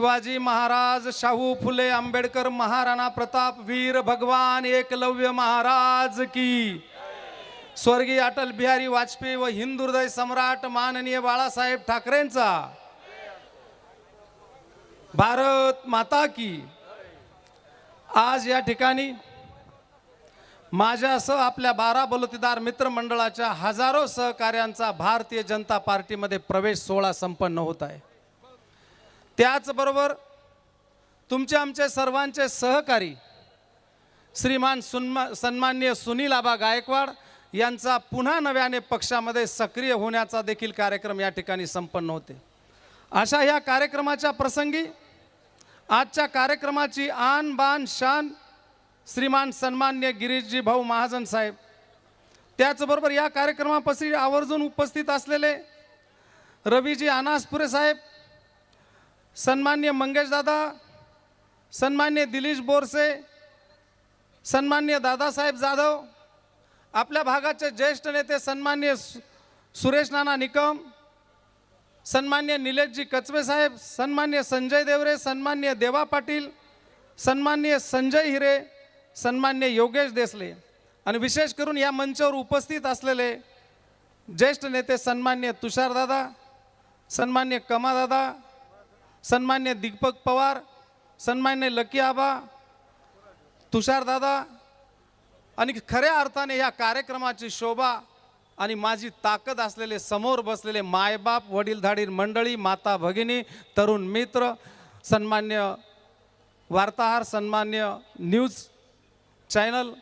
शिवाजी महाराज शाहू फुले आंबेडकर महाराणा प्रताप वीर भगवान एकलव्य महाराज की. स्वर्गीय अटल बिहारी वाजपेयी व हिंदुहृदय सम्राट माननीय बाळासाहेब ठाकरेंचा. भारत माता की. आज या ठिकाणी माझ्यासह आपल्या बारा बलुतेदार मित्रमंडळाच्या हजारो सहकार्यांचा भारतीय जनता पार्टीमध्ये प्रवेश सोहळा संपन्न होत आहे. त्याचबरोबर तुमचे आमचे सर्वांचे सहकारी श्रीमान सुन्मा सन्मान्य सुनील आबा गायकवाड यांचा पुन्हा नव्याने पक्षामध्ये सक्रिय होण्याचा देखील कार्यक्रम या ठिकाणी संपन्न होते. अशा ह्या कार्यक्रमाच्या प्रसंगी आजच्या कार्यक्रमाची आन बान शान श्रीमान सन्मान्य गिरीशजी भाऊ महाजन साहेब त्याचबरोबर या कार्यक्रमापाशी आवर्जून उपस्थित असलेले रवीजी अनासपुरे साहेब सन्मान्य मंगेशदादा सन्मान्य दिलीश बोरसे सन्मान्य दादासाहेब जाधव आपल्या भागाचे ज्येष्ठ नेते सन्मान्य सुरेश नाना निकम सन्मान्य निलेशजी कचवेसाहेब सन्मान्य संजय देवरे सन्मान्य देवा पाटील सन्मान्य संजय हिरे सन्मान्य योगेश देसले. आणि विशेष करून या मंचावर उपस्थित असलेले ज्येष्ठ नेते सन्मान्य तुषारदादा सन्मान्य कमादादा सन्मान्य दीपक पवार सन्मान्य लकी आबा तुषारदादा आणि खऱ्या अर्थाने या कार्यक्रमाची शोभा आणि माझी ताकद असलेले समोर बसलेले मायबाप वडीलधाडी मंडळी माता भगिनी तरुण मित्र सन्मान्य वार्ताहर सन्मान्य न्यूज चॅनल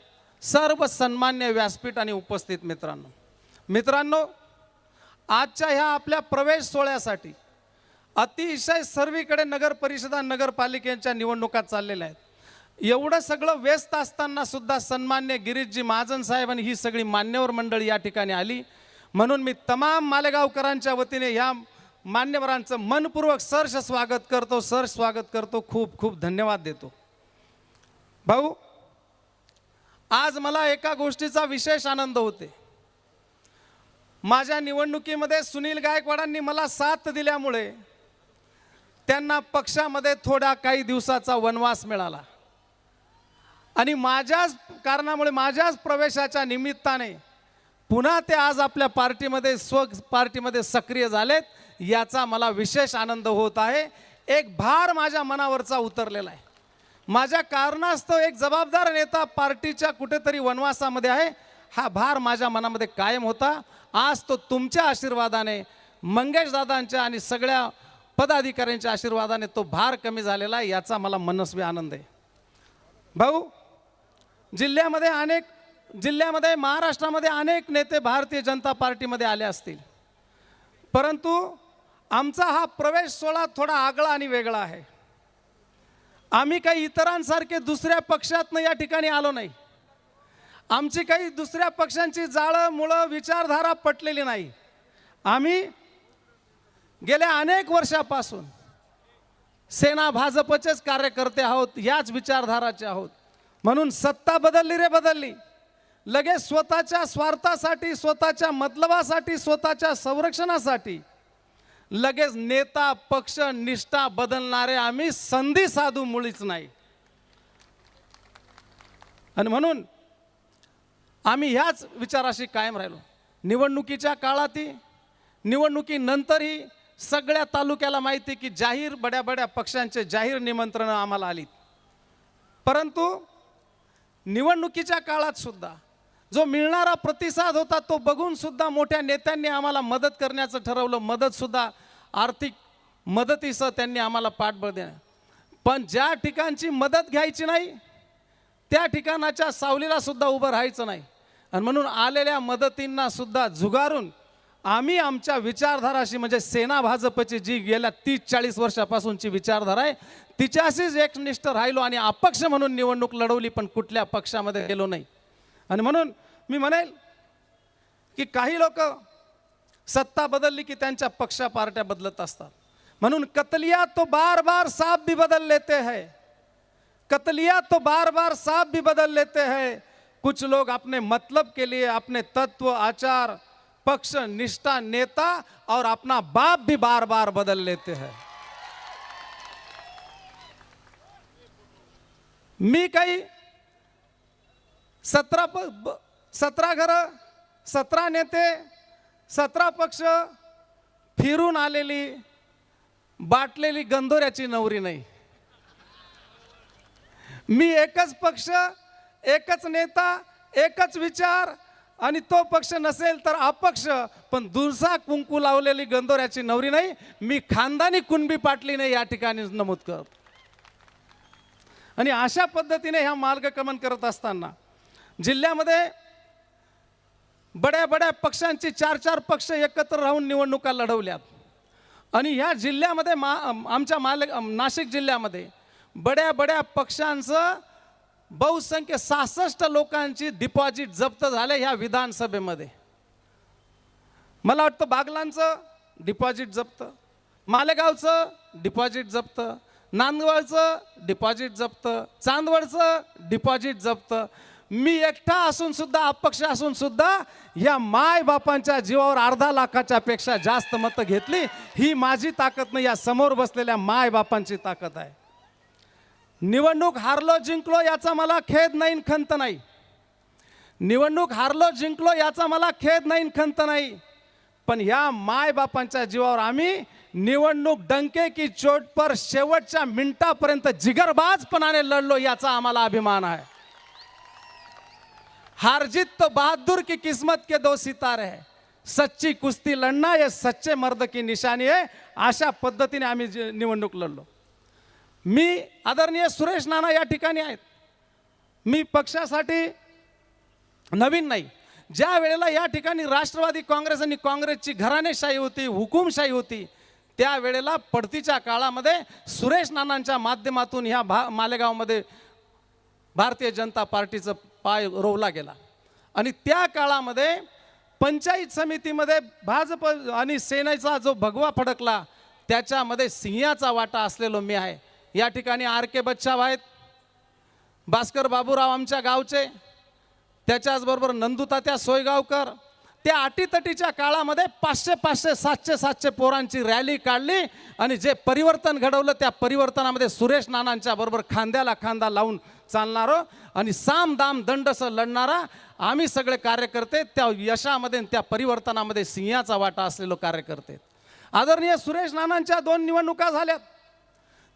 सर्व सन्मान्य व्यासपीठ आणि उपस्थित मित्रांनो. मित्रांनो आजच्या ह्या आपल्या प्रवेश सोहळ्यासाठी अतिशय सर्वीकडे नगर परिषदा नगरपालिकेच्या निवडणुका चाललेल्या आहेत. एवढं सगळं व्यस्त असताना सुद्धा सन्मान्य गिरीशजी महाजन साहेब आणि ही सगळी मान्यवर मंडळी या ठिकाणी आली. म्हणून मी तमाम मालेगावकरांच्या वतीने ह्या मान्यवरांचं मनपूर्वक सर्ष स्वागत करतो सर स्वागत करतो खूप खूप धन्यवाद देतो. भाऊ आज मला एका गोष्टीचा विशेष आनंद होते. माझ्या निवडणुकीमध्ये सुनील गायकवाडांनी मला साथ दिल्यामुळे त्यांना पक्षामध्ये थोड्या काही दिवसाचा वनवास मिळाला. आणि माझ्याच कारणामुळे माझ्याच प्रवेशाच्या निमित्ताने पुन्हा ते आज आपल्या पार्टीमध्ये स्व पार्टीमध्ये सक्रिय झालेत याचा मला विशेष आनंद होत आहे. एक भार माझ्या मनावरचा उतरलेला आहे. माझ्या कारणास्तव एक जबाबदार नेता पार्टीच्या कुठेतरी वनवासामध्ये आहे. हा भार माझ्या मनामध्ये कायम होता. आज तो तुमच्या आशीर्वादाने मंगेश दादांच्या आणि सगळ्या पदाधिकाऱ्यांच्या आशीर्वादाने तो भार कमी झालेला आहे याचा मला मनस्वी आनंद आहे. भाऊ जिल्ह्यामध्ये अनेक जिल्ह्यामध्ये महाराष्ट्रामध्ये अनेक नेते भारतीय जनता पार्टीमध्ये आले असतील. परंतु आमचा हा प्रवेश सोहळा थोडा आगळा आणि वेगळा आहे. आम्ही काही इतरांसारखे दुसऱ्या पक्षातनं या ठिकाणी आलो नाही. आमची काही दुसऱ्या पक्षांची जाळं मुळं विचारधारा पटलेली नाही. आम्ही गेल्या अनेक वर्षापासून सेना भाजपचेच कार्यकर्ते आहोत याच विचारधाराचे आहोत. म्हणून सत्ता बदलली रे बदलली. लगेच स्वतःच्या स्वार्थासाठी स्वतःच्या मतलबासाठी स्वतःच्या संरक्षणासाठी लगेच नेता पक्ष निष्ठा बदलणारे आम्ही संधी साधू मुळीच नाही. आणि म्हणून आम्ही ह्याच विचाराशी कायम राहिलो. निवडणुकीच्या काळातही निवडणुकीनंतरही सगळ्या तालुक्याला माहिती की जाहीर बड्या बड्या पक्षांचे जाहीर निमंत्रणं आम्हाला आलीत. परंतु निवडणुकीच्या काळात सुद्धा जो मिळणारा प्रतिसाद होता तो बघून सुद्धा मोठ्या नेत्यांनी आम्हाला मदत करण्याचं ठरवलं. मदतसुद्धा आर्थिक मदतीसह त्यांनी आम्हाला पाठबळ देणं पण ज्या ठिकाणची मदत घ्यायची नाही त्या ठिकाणाच्या सावलीला सुद्धा उभं राहायचं नाही. आणि म्हणून आलेल्या मदतींना सुद्धा झुगारून आम्ही आमच्या विचारधाराशी म्हणजे सेना भाजपची जी गेल्या तीस चाळीस वर्षापासूनची विचारधारा आहे तिच्याशीच एकनिष्ठ राहिलो आणि अपक्ष म्हणून निवडणूक लढवली पण कुठल्या पक्षामध्ये गेलो नाही. आणि म्हणून मी म्हणेल की काही लोक सत्ता बदलली की त्यांच्या पक्षा पार्ट्या बदलत असतात. म्हणून कतलिया तो बार बार साप भी बदल लेते हैं. कतलिया तो बार बार साफ भी बदल लेते हैं. कुछ लोग अपने मतलब के लिए अपने तत्व आचार पक्ष निष्ठा नेता और अपना बाप भी बार बार बदल लेते हैं। मी काही सतरा प घर सतरा घरं सतरा नेते सतरा पक्ष फिरून आलेली बाटलेली गंधोऱ्याची नवरी नाही. मी एकच पक्ष एकच नेता एकच विचार आणि तो पक्ष नसेल तर अपक्ष. पण दुसरा कुंकू लावलेली गंधोऱ्याची नवरी नाही. मी खानदानी कुणबी पाटली नाही या ठिकाणी नमूद करत. आणि अशा पद्धतीने ह्या मार्गक्रमण करत असताना जिल्ह्यामध्ये बड्या बड्या पक्षांची चार चार पक्ष एकत्र राहून निवडणुका लढवल्यात. आणि ह्या जिल्ह्यामध्ये मा आमच्या माल नाशिक जिल्ह्यामध्ये बड्या बड्या पक्षांचं बहुसंख्य सहासष्ट लोकांची डिपॉझिट जप्त झाले ह्या विधानसभेमध्ये. मला वाटतं बागलांचं डिपॉझिट जप्त मालेगावचं डिपॉझिट जप्त नांदगावचं डिपॉझिट जप्त चांदवडचं डिपॉझिट जप्त. मी एकटा असून सुद्धा अपक्ष असून सुद्धा या माय बापांच्या जीवावर अर्धा लाखाच्या पेक्षा जास्त मतं घेतली. ही माझी ताकद नाही या समोर बसलेल्या माय बापांची ताकद आहे. निवडणूक हारलो जिंकलो याचा मला खेद नाही खंत नाही. निवडणूक हारलो जिंकलो याचा मला खेद नाही खंत नाही. पण ह्या मायबापांच्या जीवावर आम्ही निवडणूक डंके की चोट पर शेवटच्या मिनिटापर्यंत जिगरबाजपणाने लढलो याचा आम्हाला अभिमान आहे. हारजित तो बहादुर की किस्मत के दो सितारे है. सच्ची कुस्ती लढना ये सच्चे मर्द की निशानी आहे. अशा पद्धतीने आम्ही निवडणूक लढलो. मी आदरणीय सुरेश नाना या ठिकाणी आहेत. मी पक्षासाठी नवीन नाही. ज्या वेळेला या ठिकाणी राष्ट्रवादी काँग्रेस आणि काँग्रेसची घराणेशाही होती हुकुमशाही होती त्यावेळेला पडतीच्या काळामध्ये सुरेश नानांच्या माध्यमातून ह्या भा मालेगावमध्ये भारतीय जनता पार्टीचं पाय रोवला गेला. आणि त्या काळामध्ये पंचायत समितीमध्ये भाजप आणि सेनेचा जो भगवा फडकला त्याच्यामध्ये सिंहाचा वाटा असलेलो मी आहे. या ठिकाणी आर के बच्चाव आहेत. भास्कर बाबूराव आमच्या गावचे. त्याच्याचबरोबर नंदुतात्या सोयगावकर. त्या अटीतटीच्या काळामध्ये पाचशे पाचशे सातशे सातशे पोरांची रॅली काढली आणि जे परिवर्तन घडवलं त्या परिवर्तनामध्ये सुरेश नानांच्या बरोबर खांद्याला खांदा लावून चालणारं आणि साम दाम दंडसं लढणारा आम्ही सगळे कार्यकर्ते त्या यशामध्ये त्या परिवर्तनामध्ये सिंहाचा वाटा असलेलो कार्यकर्ते. आदरणीय सुरेश नानांच्या दोन निवडणुका झाल्यात.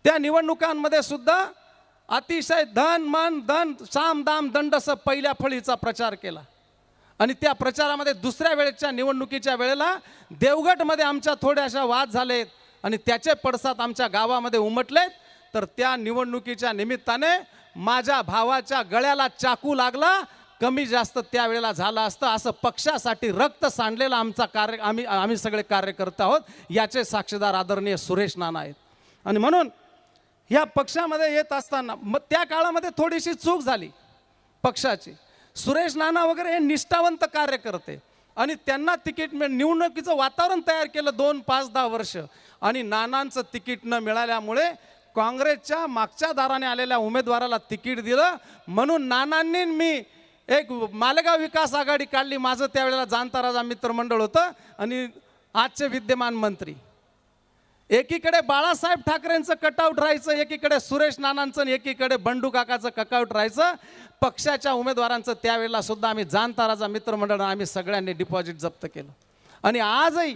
त्या निवडणुकांमध्ये सुद्धा अतिशय धन मन धन साम दाम दंडस पहिल्या फळीचा प्रचार केला. आणि त्या प्रचारामध्ये दुसऱ्या वेळेच्या निवडणुकीच्या वेळेला देवगडमध्ये आमच्या थोड्याशा वाद झालेत आणि त्याचे पडसाद आमच्या गावामध्ये उमटलेत. तर त्या निवडणुकीच्या निमित्ताने माझ्या भावाच्या गळ्याला चाकू लागला. कमी जास्त त्यावेळेला झालं असतं. असं पक्षासाठी रक्त सांडलेला आमचा कार्य आम्ही आम्ही सगळे कार्यकर्ते आहोत. याचे साक्षीदार आदरणीय सुरेश नाना आहेत. आणि म्हणून ह्या पक्षामध्ये येत असताना मग त्या काळामध्ये थोडीशी चूक झाली पक्षाची. सुरेश नाना वगैरे हे निष्ठावंत कार्यकर्ते आणि त्यांना तिकीट मिळ निवडणुकीचं वातावरण तयार केलं दोन पाच दहा वर्ष. आणि नानांचं तिकीट न मिळाल्यामुळे काँग्रेसच्या मागच्या दाराने आलेल्या उमेदवाराला तिकीट दिलं. म्हणून नानांनी मी एक मालेगाव विकास आघाडी काढली. माझं त्यावेळेला जाणता राजा मित्रमंडळ होतं आणि आजचे विद्यमान मंत्री. एकीकडे बाळासाहेब ठाकरेंचं कटआउट राहायचं एकीकडे सुरेश नानांचं एकीकडे बंडू काकाचं कटआउट राहायचं. पक्षाच्या उमेदवारांचं त्यावेळेला सुद्धा आम्ही जाणताराचा मित्रमंडळ आम्ही सगळ्यांनी डिपॉझिट जप्त केलं. आणि आजही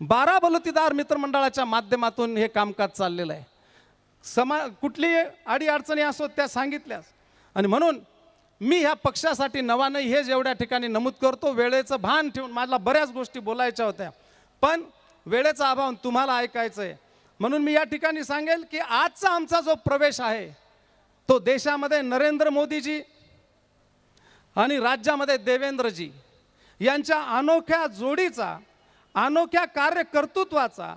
बारा बलुतीदार मित्रमंडळाच्या माध्यमातून हे कामकाज चाललेलं आहे. समा कुठली अडीअडचणी असो त्या सांगितल्यास. आणि म्हणून मी ह्या पक्षासाठी नवानं हे जेवढ्या ठिकाणी नमूद करतो वेळेचं भान ठेवून मला बऱ्याच गोष्टी बोलायच्या होत्या. पण वेळेचा अभाव तुम्हाला ऐकायचं आहे म्हणून मी या ठिकाणी सांगेल की आजचा आमचा जो प्रवेश आहे तो देशामध्ये नरेंद्र मोदीजी आणि राज्यामध्ये देवेंद्रजी यांच्या अनोख्या जोडीचा अनोख्या कार्यकर्तृत्वाचा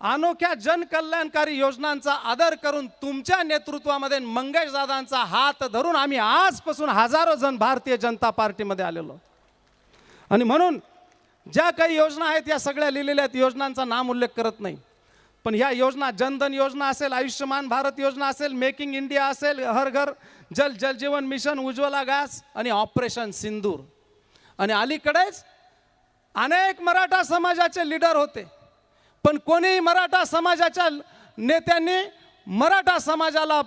अनोख्या जनकल्याणकारी योजनांचा आदर करून तुमच्या नेतृत्वामध्ये मंगेश दादांचा हात धरून आम्ही आजपासून हजारो जण भारतीय जनता पार्टीमध्ये आलेलो. आणि म्हणून ज्या काही योजना आहेत या सगळ्या लिहिलेल्या आहेत योजनांचा नाम उल्लेख करत नाही. पण ह्या योजना जनधन योजना असेल आयुष्यमान भारत योजना असेल मेकिंग इंडिया असेल हर घर जल जलजीवन मिशन उज्ज्वला गॅस आणि ऑपरेशन सिंदूर. आणि अलीकडेच अनेक मराठा समाजाचे लीडर होते. पण कोणीही मराठा समाजाच्या नेत्यांनी मराठा समाजाला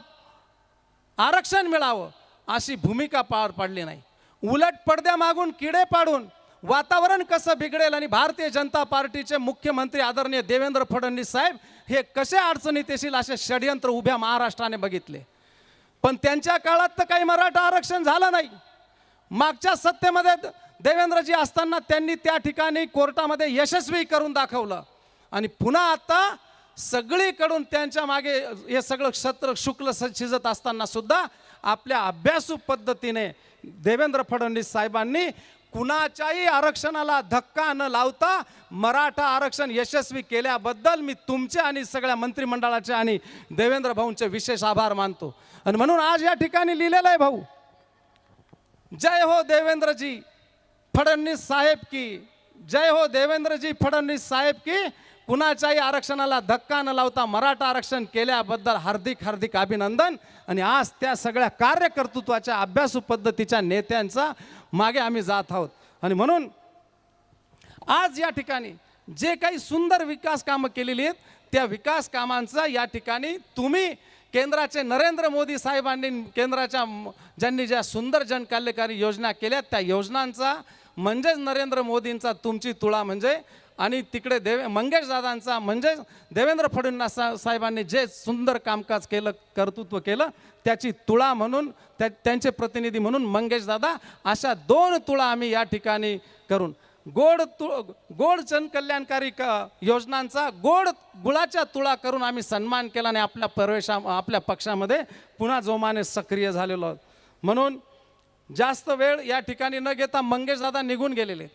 आरक्षण मिळावं अशी भूमिका पार पाडली नाही. उलट पडद्यामागून किडे पाडून वातावरण कसं बिघडेल आणि भारतीय जनता पार्टीचे मुख्यमंत्री आदरणीय देवेंद्र फडणवीस साहेब हे कसे अडचणीत येतील असे षडयंत्र उभ्या महाराष्ट्राने बघितले. पण त्यांच्या काळात तर काही मराठा आरक्षण झालं नाही. मागच्या सत्तेमध्ये देवेंद्रजी असताना त्यांनी त्या ठिकाणी कोर्टामध्ये यशस्वी करून दाखवलं. आणि पुन्हा आता सगळीकडून त्यांच्या मागे हे सगळं क्षत्र शुक्ल शिजत असताना सुद्धा आपल्या अभ्यासू पद्धतीने देवेंद्र फडणवीस साहेबांनी कुणाच्याही आरक्षणाला धक्का न लावता मराठा आरक्षण यशस्वी केल्याबद्दल मी तुमचे आणि सगळ्या मंत्रिमंडळाचे आणि देवेंद्र भाऊंचे विशेष आभार मानतो. आणि म्हणून आज या ठिकाणी लिहिलेलं आहे भाऊ. जय हो देवेंद्रजी फडणवीस साहेब की जय हो देवेंद्रजी फडणवीस साहेब की कुणाच्याही आरक्षणाला धक्का न लावता मराठा आरक्षण केल्याबद्दल हार्दिक हार्दिक अभिनंदन. आणि आज त्या सगळ्या कार्यकर्तृत्वाच्या अभ्यासू पद्धतीच्या नेत्यांचा मागे आम्ही जात आहोत. आणि म्हणून आज या ठिकाणी जे काही सुंदर विकास कामं केलेली आहेत त्या विकास कामांचा या ठिकाणी तुम्ही केंद्राचे नरेंद्र मोदी साहेबांनी केंद्राच्या ज्यांनी ज्या सुंदर जनकल्याणकारी योजना केल्या त्या योजनांचा म्हणजेच नरेंद्र मोदींचा तुमची तुळा म्हणजे आणि तिकडे देवे मंगेश दादांचा म्हणजेच देवेंद्र फडणवीस साहेबांनी जे सुंदर कामकाज केलं कर्तृत्व केलं त्याची तुळा म्हणून त्या त्यांचे प्रतिनिधी म्हणून मंगेश दादा अशा दोन तुळा आम्ही या ठिकाणी करून. गोड तु गोड जनकल्याणकारी क योजनांचा गोड गुळाच्या तुळा करून आम्ही सन्मान केला आणि आपल्या प्रवेशा आपल्या पक्षामध्ये पुन्हा जोमाने सक्रिय झालेलो आहोत. म्हणून जास्त वेळ या ठिकाणी न घेता मंगेश दादा निघून गेलेले.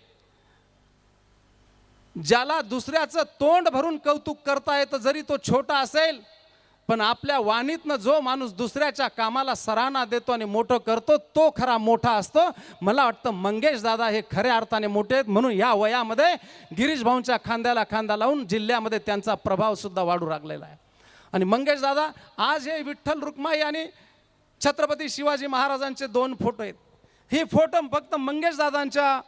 ज्याला दुसऱ्याचं तोंड भरून कौतुक करता येतं जरी तो छोटा असेल पण आपल्या वाणीतनं जो माणूस दुसऱ्याच्या कामाला सराहना देतो आणि मोठं करतो तो खरा मोठा असतो. मला वाटतं मंगेश दादा हे खऱ्या अर्थाने मोठे आहेत म्हणून या वयामध्ये गिरीश भाऊंच्या खांद्याला खांदा लावून जिल्ह्यामध्ये त्यांचा प्रभावसुद्धा वाढू लागलेला आहे. आणि मंगेश दादा आज हे विठ्ठल रुक्माई आणि छत्रपती शिवाजी महाराजांचे दोन फोटो आहेत. ही फोटो फक्त मंगेश दादांच्या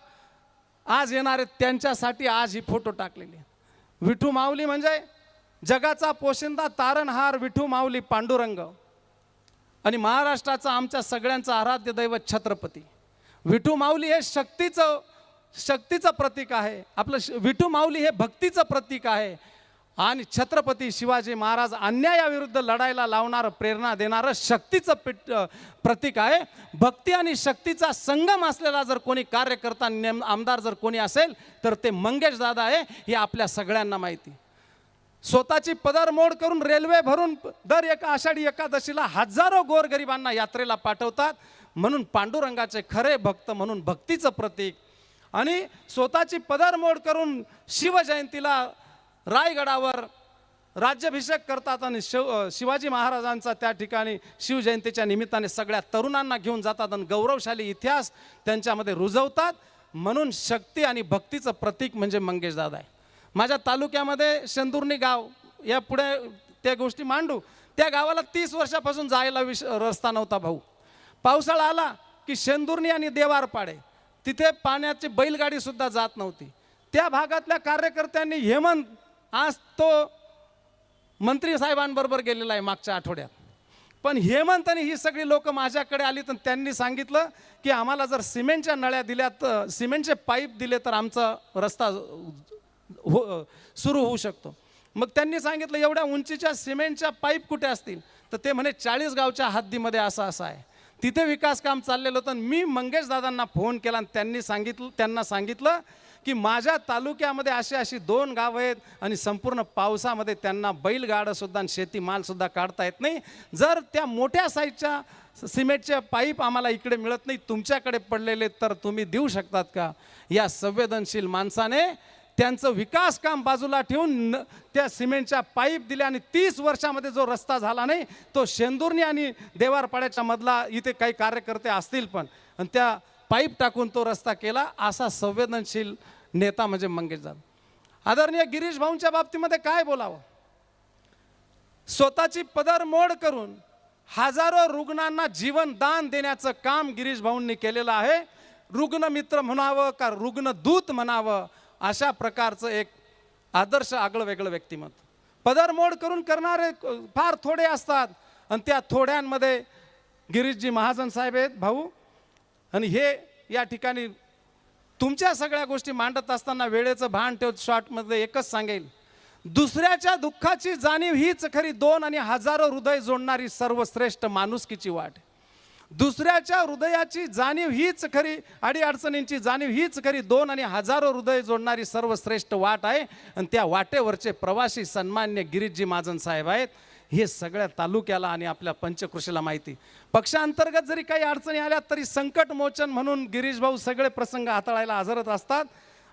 आज येणारे त्यांच्यासाठी आज ही फोटो टाकलेली विठू माऊली म्हणजे जगाचा पोशिंदा तारणहार विठू माऊली पांडुरंग. आणि महाराष्ट्राचा आमच्या सगळ्यांचं आराध्य दैवत छत्रपती. विठू माऊली हे शक्तीचं शक्तीचं प्रतीक आहे. आपलं श- विठू माऊली हे भक्तीचं प्रतीक आहे. आणि छत्रपती शिवाजी महाराज अन्यायाविरुद्ध लढायला लावणारं प्रेरणा देणारं शक्तीचं पिट प्रतीक आहे. भक्ती आणि शक्तीचा संगम असलेला जर कोणी कार्यकर्ता नेम आमदार जर कोणी असेल तर ते मंगेश दादा आहे हे आपल्या सगळ्यांना माहिती. स्वतःची पदरमोड करून रेल्वे भरून दर एका आषाढी एकादशीला हजारो गोरगरिबांना यात्रेला पाठवतात. म्हणून पांडुरंगाचे खरे भक्त म्हणून भक्तीचं प्रतीक. आणि स्वतःची पदरमोड करून शिवजयंतीला रायगडावर राज्याभिषेक करतात आणि शिव शिवाजी महाराजांचा त्या ठिकाणी शिवजयंतीच्या निमित्ताने सगळ्या तरुणांना घेऊन जातात आणि गौरवशाली इतिहास त्यांच्यामध्ये रुजवतात. म्हणून शक्ती आणि भक्तीचं प्रतीक म्हणजे मंगेश दादा आहे. माझ्या तालुक्यामध्ये शेंदुर्णी गाव या पुढे त्या गोष्टी मांडू. त्या गावाला तीस वर्षापासून जायला विश रस्ता नव्हता भाऊ. पावसाळा आला की शेंदुर्णी आणि देवारपाडे तिथे पाण्याची बैलगाडीसुद्धा जात नव्हती. त्या भागातल्या कार्यकर्त्यांनी हेमंत आज तो मंत्री साहेबांबरोबर गेलेला आहे मागच्या आठवड्यात. पण हेमंत ही सगळी लोक माझ्याकडे आली तर त्यांनी सांगितलं की आम्हाला जर सिमेंटच्या नळ्या दिल्या तर सिमेंटचे पाईप दिले तर आमचा रस्ता हो सुरू होऊ शकतो. मग त्यांनी सांगितलं एवढ्या उंचीच्या सिमेंटच्या पाईप कुठे असतील? तर ते म्हणे चाळीस गावच्या हद्दीमध्ये असं असं आहे. तिथे विकास काम चाललेलं होतं आणि मी मंगेश दादांना फोन केला आणि त्यांनी सांगितलं त्यांना सांगितलं की माझ्या तालुक्यामध्ये अशी अशी दोन गावं आहेत आणि संपूर्ण पावसामध्ये त्यांना बैलगाडंसुद्धा आणि शेतीमालसुद्धा काढता येत नाही. जर त्या मोठ्या साईजच्या सिमेंटचे पाईप आम्हाला इकडे मिळत नाही तुमच्याकडे पडलेले तर तुम्ही देऊ शकतात का? या संवेदनशील माणसाने त्यांचं विकास काम बाजूला ठेवून न- त्या सिमेंटच्या पाईप दिल्या आणि तीस वर्षामध्ये जो रस्ता झाला नाही तो शेंदुर्णी आणि देवारपाड्याच्या मधला इथे काही कार्यकर्ते असतील पण आणि त्या पाईप टाकून तो रस्ता केला असा संवेदनशील नेता म्हणजे मंगेश जाधव. आदरणीय गिरीश भाऊंच्या बाबतीमध्ये काय बोलावं? स्वतःची पदर मोड करून हजारो रुग्णांना जीवनदान देण्याचं काम गिरीश भाऊंनी केलेलं आहे. रुग्णमित्र म्हणावं का रुग्णदूत म्हणावं अशा प्रकारचं एक आदर्श आगळं वेगळं व्यक्तिमत्व. पदर मोड करून करणारे फार थोडे असतात आणि त्या थोड्यांमध्ये गिरीशजी महाजन साहेब आहेत भाऊ. आणि हे या ठिकाणी तुमच्या सगळ्या गोष्टी मांडत असताना वेळेचं भान ठेव शॉर्टमध्ये एकच सांगेल. दुसऱ्याच्या दुःखाची जाणीव हीच खरी दोन आणि हजारो हृदय जोडणारी सर्वश्रेष्ठ माणुसकीची वाट. दुसऱ्याच्या हृदयाची जाणीव हीच खरी अडीअडचणींची जाणीव हीच खरी दोन आणि हजारो हृदय जोडणारी सर्वश्रेष्ठ वाट आहे. आणि त्या वाटेवरचे प्रवासी सन्मान्य गिरीशजी महाजन साहेब आहेत. हे सगळ्या तालुक्याला आणि आपल्या पंचकृषीला माहिती. पक्षांतर्गत जरी काही अडचणी आल्या तरी संकट मोचन म्हणून गिरीश भाऊ सगळे प्रसंग हाताळायला हजरत असतात.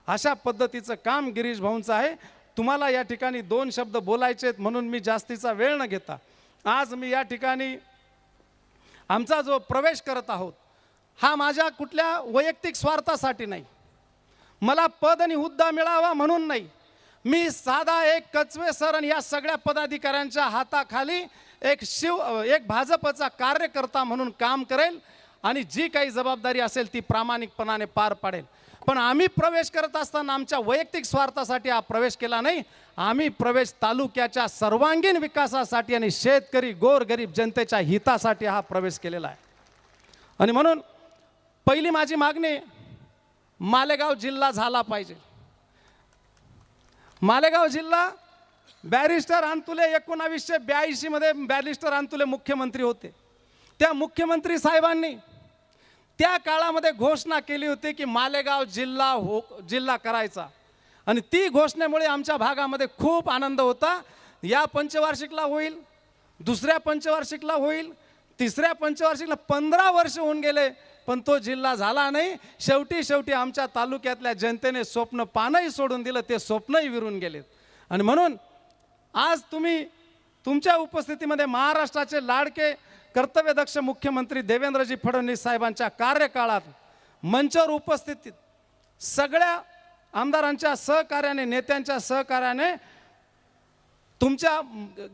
अशा पद्धतीचं काम गिरीश भाऊंचं आहे. तुम्हाला या ठिकाणी दोन शब्द बोलायचे आहेत म्हणून मी जास्तीचा वेळ न घेता. आज मी या ठिकाणी आमचा जो प्रवेश करत आहोत हा माझ्या कुठल्या वैयक्तिक स्वार्थासाठी नाही. मला पद आणि हुद्दा मिळावा म्हणून नाही. मी साधा एक कचवे सर आणि या सगळ्या पदाधिकाऱ्यांच्या हाताखाली एक शिव एक भाजपचा कार्यकर्ता म्हणून काम करेल आणि जी काही जबाबदारी असेल ती प्रामाणिकपणाने पार पाडेल. पण आम्ही प्रवेश करत असताना आमच्या वैयक्तिक स्वार्थासाठी हा प्रवेश केला नाही. आम्ही प्रवेश तालुक्याच्या सर्वांगीण विकासासाठी आणि शेतकरी गोरगरीब जनतेच्या हितासाठी हा प्रवेश केलेला आहे. आणि म्हणून पहिली माझी मागणी मालेगाव जिल्हा झाला पाहिजे. मालेगाव जिल्हा बॅरिस्टर अंतुले एकोणावीसशे ब्याऐंशीमध्ये बॅरिस्टर अंतुले मुख्यमंत्री होते. त्या मुख्यमंत्री साहेबांनी त्या काळामध्ये घोषणा केली होती की मालेगाव जिल्हा हो जिल्हा करायचा. आणि ती घोषणेमुळे आमच्या भागामध्ये खूप आनंद होता. या पंचवार्षिकला होईल दुसऱ्या पंचवार्षिकला होईल तिसऱ्या पंचवार्षिकला पंधरा वर्ष होऊन गेले. पण तो जिल्हा झाला नाही. शेवटी शेवटी आमच्या तालुक्यातल्या जनतेने स्वप्न पानही सोडून दिलं ते स्वप्नही विरून गेलेत. आणि म्हणून आज तुम्ही तुमच्या उपस्थितीमध्ये महाराष्ट्राचे लाडके कर्तव्यदक्ष मुख्यमंत्री देवेंद्रजी फडणवीस साहेबांच्या कार्यकाळात मंचावर उपस्थितीत सगळ्या आमदारांच्या सहकार्याने नेत्यांच्या सहकार्याने तुमच्या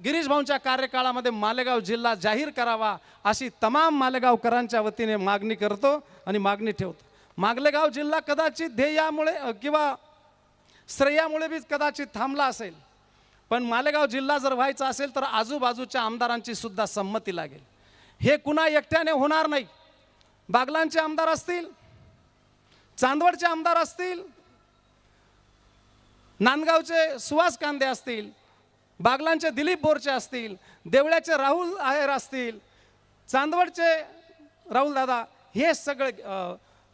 गिरीश भाऊंच्या कार्यकाळामध्ये मालेगाव जिल्हा जाहीर करावा अशी तमाम मालेगावकरांच्या वतीने मागणी करतो आणि मागणी ठेवतो. मागलेगाव जिल्हा कदाचित ध्येयामुळे किंवा श्रेयामुळे बी कदाचित थांबला असेल. पण मालेगाव जिल्हा जर व्हायचा असेल तर आजूबाजूच्या आमदारांची सुद्धा संमती लागेल. हे कुणा एकट्याने होणार नाही. बागलांचे आमदार असतील चांदवडचे आमदार असतील नांदगावचे सुहास कांदे असतील बागलांचे दिलीप बोरचे असतील देवळ्याचे राहुल आहेर असतील चांदवडचे राहुल दादा हे सगळे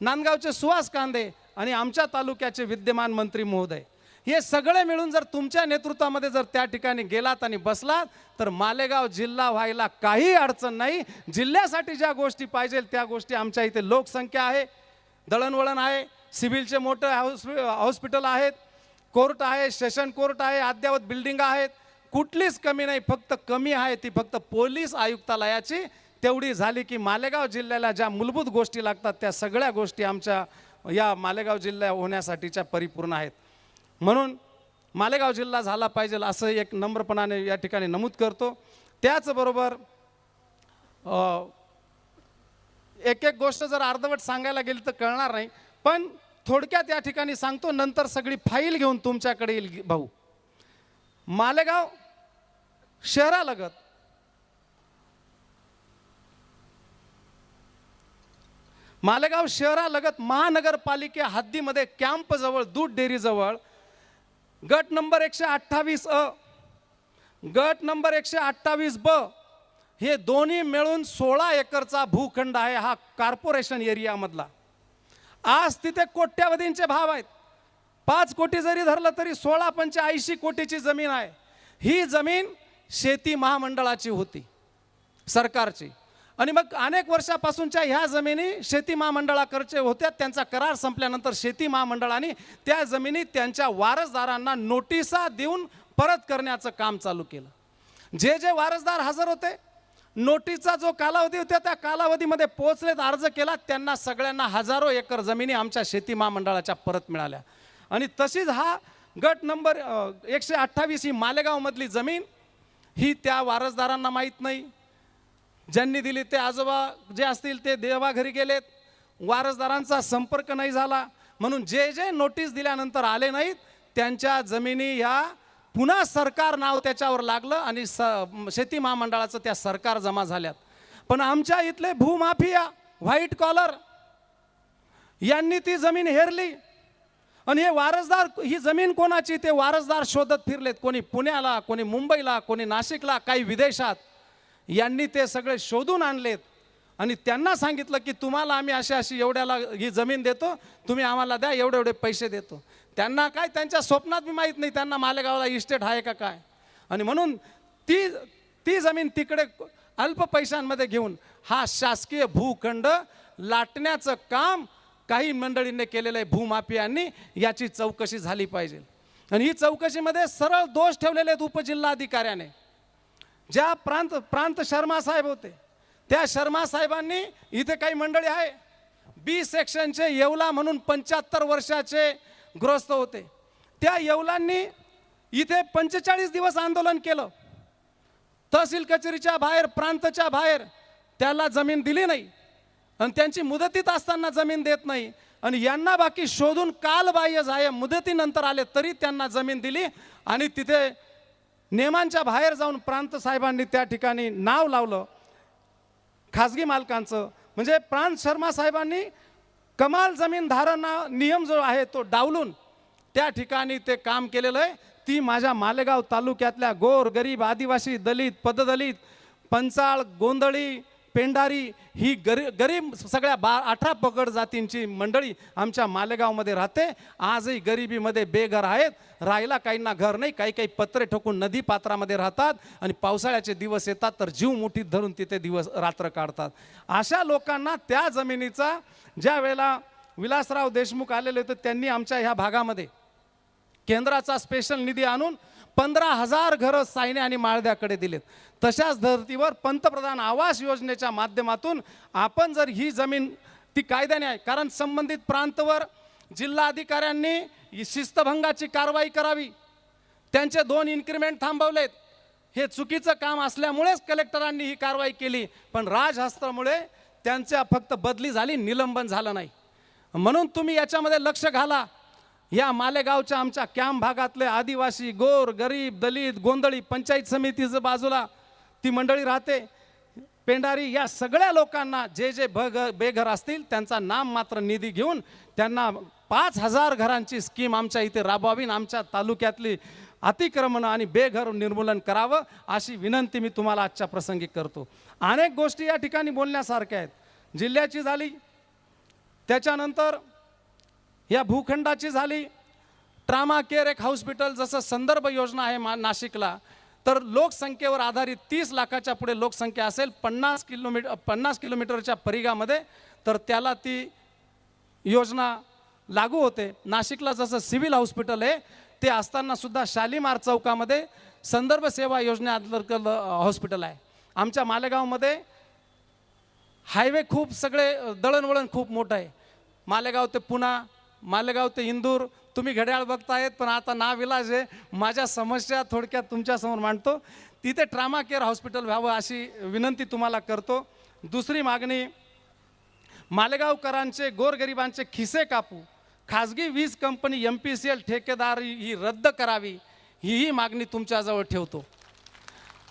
नांदगावचे सुहास कांदे आणि आमच्या तालुक्याचे विद्यमान मंत्री महोदय. हे सगळे मिळून जर तुमच्या नेतृत्वामध्ये जर त्या ठिकाणी गेलात आणि बसलात तर मालेगाव जिल्हा व्हायला काही अडचण नाही. जिल्ह्यासाठी ज्या गोष्टी पाहिजे त्या गोष्टी आमच्या इथे लोकसंख्या आहे दळणवळण आहे सिव्हिलचे मोठं हाऊस हॉस्पिटल आहेत कोर्ट आहे सेशन कोर्ट आहे अद्ययावत बिल्डिंग आहेत कुठलीच कमी नाही फक्त कमी आहे ती फक्त पोलीस आयुक्तालयाची. तेवढी झाली की मालेगाव जिल्ह्याला ज्या मूलभूत गोष्टी लागतात त्या सगळ्या गोष्टी आमच्या या मालेगाव जिल्ह्या होण्यासाठीच्या परिपूर्ण आहेत. म्हणून मालेगाव जिल्हा झाला पाहिजे असं एक नम्रपणाने या ठिकाणी नमूद करतो. त्याचबरोबर एक एक गोष्ट जर अर्धवट सांगायला गेली तर कळणार नाही पण थोडक्यात या ठिकाणी सांगतो नंतर सगळी फाईल घेऊन तुमच्याकडे येईल भाऊ. मालेगाव शहरालगत. मालेगाव शहरालगत महानगरपालिके हद्दीमध्ये कॅम्पजवळ दूध डेअरीजवळ गट नंबर एकशे अठ्ठावीस अ गट नंबर एकशे अठ्ठावीस ब हे दोन्ही मिळून सोळा एकरचा भूखंड आहे हा कॉर्पोरेशन एरियामधला. आज तिथे कोट्यावधींचे भाव आहेत. पाच कोटी जरी धरलं तरी सोळा पंचे ऐंशी कोटीची जमीन आहे. ही जमीन शेती महामंडळाची होती सरकारची. आणि मग अनेक वर्षापासूनच्या ह्या जमिनी शेती महामंडळाकडचे होत्या त्यांचा करार संपल्यानंतर शेती महामंडळाने त्या जमिनी त्यांच्या वारसदारांना नोटिसा देऊन परत करण्याचं काम चालू केलं. जे जे वारसदार हजर होते नोटीसचा जो कालावधी होता त्या कालावधीमध्ये पोहोचलेत अर्ज केला त्यांना सगळ्यांना हजारो एकर जमिनी आमच्या शेती महामंडळाच्या परत मिळाल्या. आणि तशीच हा गट नंबर एकशे अठ्ठावीस ही मालेगावमधली जमीन ही त्या वारसदारांना माहीत नाही. ज्यांनी दिली ते आजोबा जे असतील ते देवाघरी गेलेत. वारसदारांचा संपर्क नाही झाला. म्हणून जे जे नोटीस दिल्यानंतर आले नाहीत त्यांच्या जमिनी ह्या पुन्हा सरकार नाव त्याच्यावर लागलं आणि स शेती महामंडळाचं त्या सरकार जमा झाल्यात. पण आमच्या इथले भूमाफिया व्हाईट कॉलर यांनी ती जमीन हेरली. आणि हे वारसदार ही जमीन कोणाची? ते वारसदार शोधत फिरलेत. कोणी पुण्याला कोणी मुंबईला कोणी नाशिकला काही विदेशात. यांनी ते सगळे शोधून आणलेत. आणि त्यांना सांगितलं की तुम्हाला आम्ही अशी अशी एवढ्याला ही जमीन देतो तुम्ही आम्हाला द्या एवढे एवढे पैसे देतो. त्यांना काय त्यांच्या स्वप्नात बी माहीत नाही त्यांना मालेगावला इस्टेट आहे का काय? आणि म्हणून ती ती जमीन तिकडे अल्प पैशांमध्ये घेऊन हा शासकीय भूखंड लाटण्याचं काम काही मंडळींनी केलेलं आहे भूमाफियांनी याची चौकशी झाली पाहिजे. आणि ही चौकशीमध्ये सरळ दोष ठेवलेले आहेत उपजिल्हाधिकाऱ्याने. ज्या प्रांत प्रांत शर्मा साहेब होते त्या शर्मा साहेबांनी इथे काही मंडळी आहे बी सेक्शनचे येवला म्हणून पंच्याहत्तर वर्षाचे ग्रस्त होते. त्या येवलांनी इथे पंचेचाळीस दिवस आंदोलन केलं. तहसील कचेरीच्या बाहेर प्रांतच्या बाहेर त्याला जमीन दिली नाही. आणि त्यांची मुदतीत असताना जमीन देत नाही. आणि यांना बाकी शोधून कालबाह्य जाय मुदतीनंतर आले तरी त्यांना जमीन दिली. आणि तिथे नियमांच्या बाहेर जाऊन प्रांत साहेबांनी त्या ठिकाणी नाव लावलं. खाजगी मालकांचं. म्हणजे प्रांत शर्मा साहेबांनी कमाल जमीन धारणा नियम जो आहे तो डावलून त्या ठिकाणी ते काम केलेलं आहे. ती माझ्या मालेगाव तालुक्यातल्या गोर गरीब आदिवासी दलित पददलित पंचाळ गोंधळी पेंडारी ही गरी गरीब सगळ्या बा अठरा पकड जातींची मंडळी आमच्या मालेगावमध्ये राहते. आजही गरिबीमध्ये बेघर आहेत. राहायला काहींना घर नाही काही काही पत्रे ठोकून नदी पात्रामध्ये राहतात आणि पावसाळ्याचे दिवस येतात तर जीव मुठीत धरून तिथे दिवस रात्र काढतात. अशा लोकांना त्या जमिनीचा ज्या वेळेला विलासराव देशमुख आलेले होते त्यांनी आमच्या ह्या भागामध्ये केंद्राचा स्पेशल निधी आणून पंधरा हजार घरं सायने आणि माळद्याकडे दिलेत. तशाच धर्तीवर पंतप्रधान आवास योजनेच्या माध्यमातून आपण जर ही जमीन ती कायद्याने आहे कारण संबंधित प्रांतवर जिल्हाधिकाऱ्यांनी ही शिस्तभंगाची कारवाई करावी. त्यांचे दोन इन्क्रिमेंट थांबवलेत. हे चुकीचं काम असल्यामुळेच कलेक्टरांनी ही कारवाई केली पण राजहस्त्रामुळे त्यांच्या फक्त बदली झाली निलंबन झालं नाही. म्हणून तुम्ही याच्यामध्ये लक्ष घाला. या मालेगावच्या आमच्या कॅम्प भागातले आदिवासी गोर गरीब दलित गोंधळी पंचायत समितीचं बाजूला ती मंडळी राहते. पेंढारी या सगळ्या लोकांना जे जे भग बेघर असतील त्यांचा नाम मात्र निधी घेऊन त्यांना पाच हजार घरांची स्कीम आमच्या इथे राबवावी आमच्या तालुक्यातली अतिक्रमणं आणि बेघर निर्मूलन करावं अशी विनंती मी तुम्हाला आजच्या प्रसंगी करतो. अनेक गोष्टी या ठिकाणी बोलण्यासारख्या आहेत. जिल्ह्याची झाली. त्याच्यानंतर या भूखंडाची झाली. ट्रामा केअर एक हॉस्पिटल जसं संदर्भ योजना आहे मा नाशिकला तर लोकसंख्येवर आधारित तीस लाखाच्या पुढे लोकसंख्या असेल पन्नास किलोमीटर पन्नास किलोमीटरच्या परिघामध्ये तर त्याला ती योजना लागू होते. नाशिकला जसं सिव्हिल हॉस्पिटल आहे ते असताना सुद्धा शालिमार चौकामध्ये संदर्भ सेवा योजनेअंतर्गत हॉस्पिटल आहे. आमच्या मालेगावमध्ये हायवे खूप सगळे दळणवळण खूप मोठं आहे. मालेगाव ते पुणा मालेगाव ते इंदूर तुम्ही घड्याळ बघतायत पण आता नाविलाज आहे. माझ्या समस्या थोडक्यात तुमच्यासमोर मांडतो. तिथे ट्रामा केअर हॉस्पिटल व्हावं अशी विनंती तुम्हाला करतो. दुसरी मागणी मालेगावकरांचे गोरगरिबांचे खिसे कापू. खाजगी वीज company M P C L ठेकेदारी ही रद्द करावी हीही मागणी तुमच्याजवळ ठेवतो.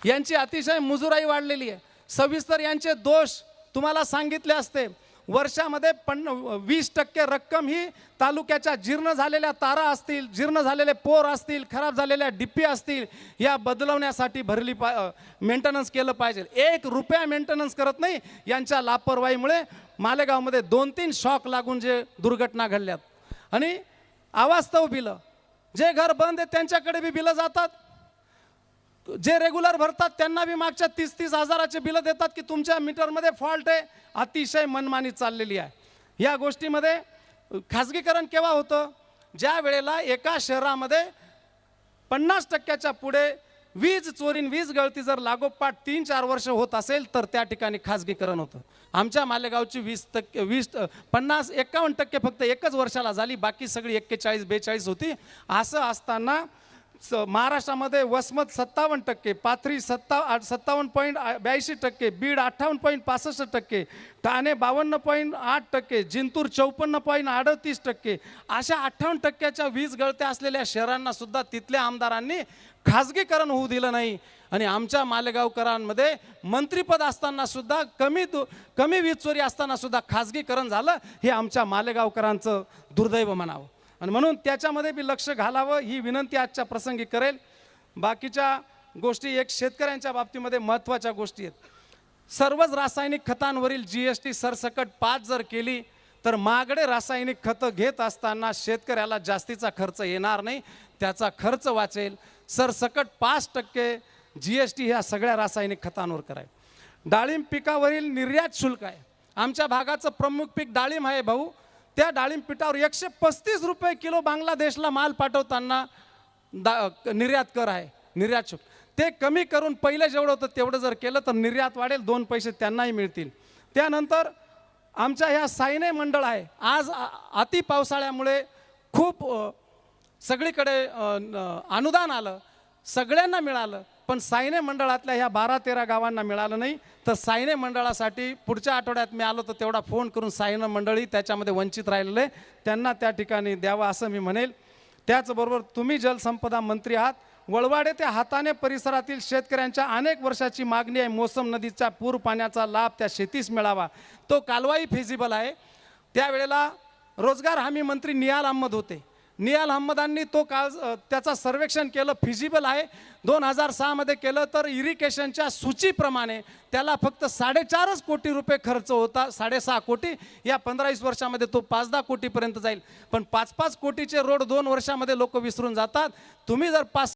यांची अतिशय मुजुराई वाढलेली आहे. सविस्तर यांचे दोष तुम्हाला सांगितले असते. वर्षामध्ये पण वीस टक्के रक्कम ही तालुक्याच्या जीर्ण झालेल्या तारा असतील जीर्ण झालेले पोर असतील खराब झालेल्या डिप्पी असतील या बदलवण्यासाठी भरली पा मेंटेनन्स केलं पाहिजे. एक रुपया मेंटेनन्स करत नाही यांच्या लापरवाहीमुळे मालेगावमध्ये दोन तीन शॉक लागून जे दुर्घटना घडल्यात. आणि अवास्तव बिलं जे घर बंद आहे त्यांच्याकडे बी बिलं जातात. जे रेग्युलर भरतात त्यांना बी मागच्या तीस तीस हजाराचे बिलं देतात की तुमच्या मीटरमध्ये फॉल्ट आहे. अतिशय मनमानी चाललेली आहे. या गोष्टीमध्ये खाजगीकरण केव्हा होतं? ज्या वेळेला एका शहरामध्ये पन्नास टक्क्याच्या पुढे वीज चोरीन वीज गळती जर लागोपाठ तीन चार वर्ष होत असेल तर त्या ठिकाणी खाजगीकरण होतं. आमच्या मालेगावची वीस टक्के वीस पन्नास एकावन्न टक्के फक्त एकच वर्षाला झाली बाकी सगळी एक्केचाळीस बेचाळीस होती. असं असताना महाराष्ट्रामध्ये वसमत सत्तावन्न टक्के पाथरी सत्ता आठ- सत्तावन्न पॉईंट ब्याऐंशी टक्के बीड अठ्ठावन्न पॉईंट पासष्ट टक्के ठाणे बावन्न पॉईंट आठ टक्के जिंतूर चौपन्न पॉईंट अडतीस टक्के अशा अठ्ठावन्न टक्क्याच्या वीज गळत्या असलेल्या शहरांना सुद्धा तिथल्या आमदारांनी खाजगीकरण होऊ दिलं नाही. आणि आमच्या मालेगावकरांमध्ये मंत्रिपद असताना सुद्धा कमी दु कमी वीज चोरी असताना सुद्धा खाजगीकरण झालं हे आमच्या मालेगावकरांचं दुर्दैव म्हणावं. आणि म्हणून त्याच्यामध्ये बी लक्ष घालावं ही विनंती आजच्या प्रसंगी करेल. बाकीच्या गोष्टी एक शेतकऱ्यांच्या बाबतीमध्ये महत्त्वाच्या गोष्टी आहेत. सर्वच रासायनिक खतांवरील जी एस टी सरसकट पाच जर केली तर महागडे रासायनिक खतं घेत असताना शेतकऱ्याला जास्तीचा खर्च येणार नाही त्याचा खर्च वाचेल. सरसकट पाच टक्के जी एस टी ह्या सगळ्या रासायनिक खतांवर कराय डाळिंब पिकावरील निर्यात शुल्क आहे. आमच्या भागाचं प्रमुख पीक डाळिंब आहे भाऊ. त्या डाळिंब पिठावर एकशे पस्तीस रुपये किलो बांगलादेशला माल पाठवताना दा निर्यात कर आहे निर्यात शुल्क. ते कमी करून पहिलं जेवढं होतं तेवढं जर केलं तर निर्यात वाढेल दोन पैसे त्यांनाही मिळतील. त्यानंतर आमच्या ह्या सायने मंडळ आहे आज आ- अति पावसाळ्यामुळे खूप सगळीकडे अनुदान आलं सगळ्यांना मिळालं. पण सायने मंडळातल्या ह्या बारा तेरा गावांना मिळालं नाही. तर सायने मंडळासाठी पुढच्या आठवड्यात मी आलो तर तेवढा फोन करून सायने मंडळी त्याच्यामध्ये वंचित राहिलेले त्यांना त्या ठिकाणी द्यावं असं मी म्हणेल. त्याचबरोबर तुम्ही जलसंपदा मंत्री आहात. वळवाडे ते हाताने परिसरातील शेतकऱ्यांच्या अनेक वर्षाची मागणी आहे. मोसम नदीचा पूर पाण्याचा लाभ त्या शेतीस मिळावा. तो कालवाही फिजिबल आहे. त्यावेळेला रोजगार हमी मंत्री नियाल अहमद होते. नियाल अहमदांनी तो काळ त्याचा सर्वेक्षण केलं फिजिबल आहे. दोन हजार सहामध्ये केलं तर इरिगेशनच्या सूचीप्रमाणे त्याला फक्त साडेचारच कोटी रुपये खर्च होता साडेसहा कोटी. या पंधरावीस वर्षामध्ये तो पाच दहा कोटीपर्यंत जाईल. पण पाच पाच कोटीचे रोड दोन वर्षामध्ये लोक विसरून जातात. तुम्ही जर पाच